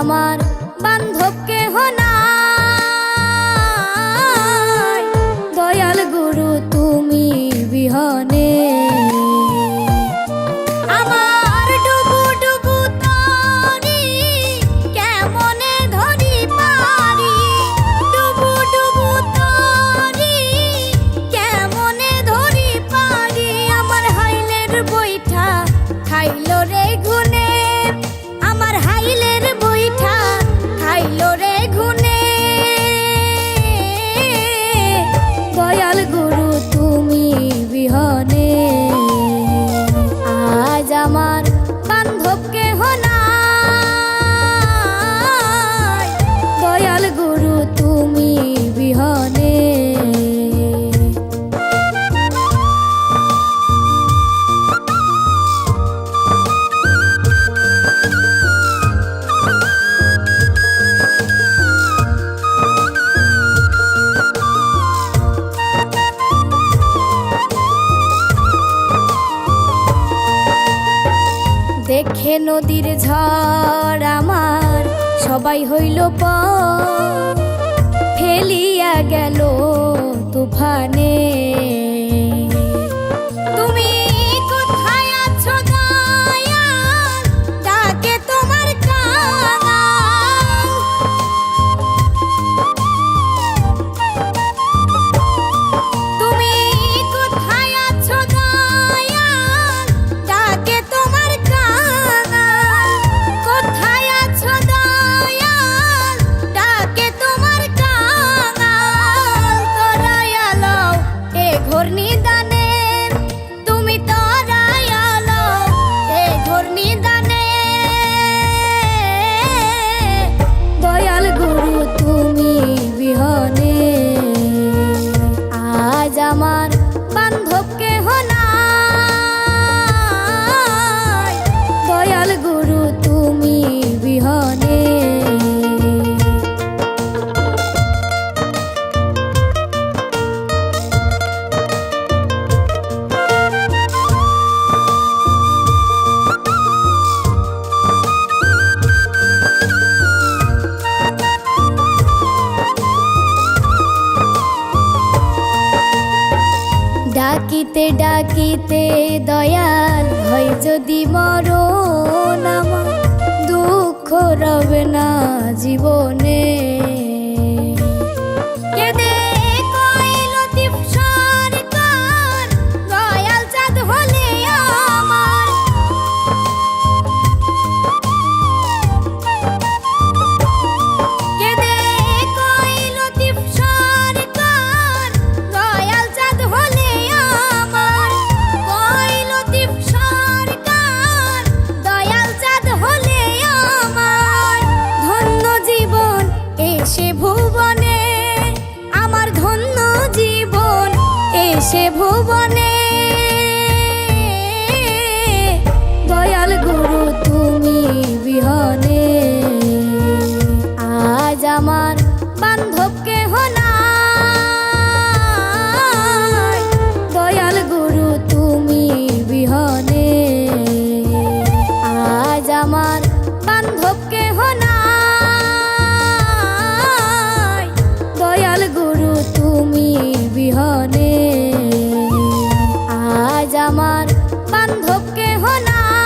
আমার বেগুনের দেখে নদীর ঝড় আমার সবাই হইল প ফেলিয়া গেল তুফানে। ডাকিতে ডাকিতে দয়াল হয় যদি মরণ আমার দুঃখ রবে না জীবনে। এসে ভুবনে আমার ধন্য জীবন এসে ভুবনে। আমার বান্ধব কেহ না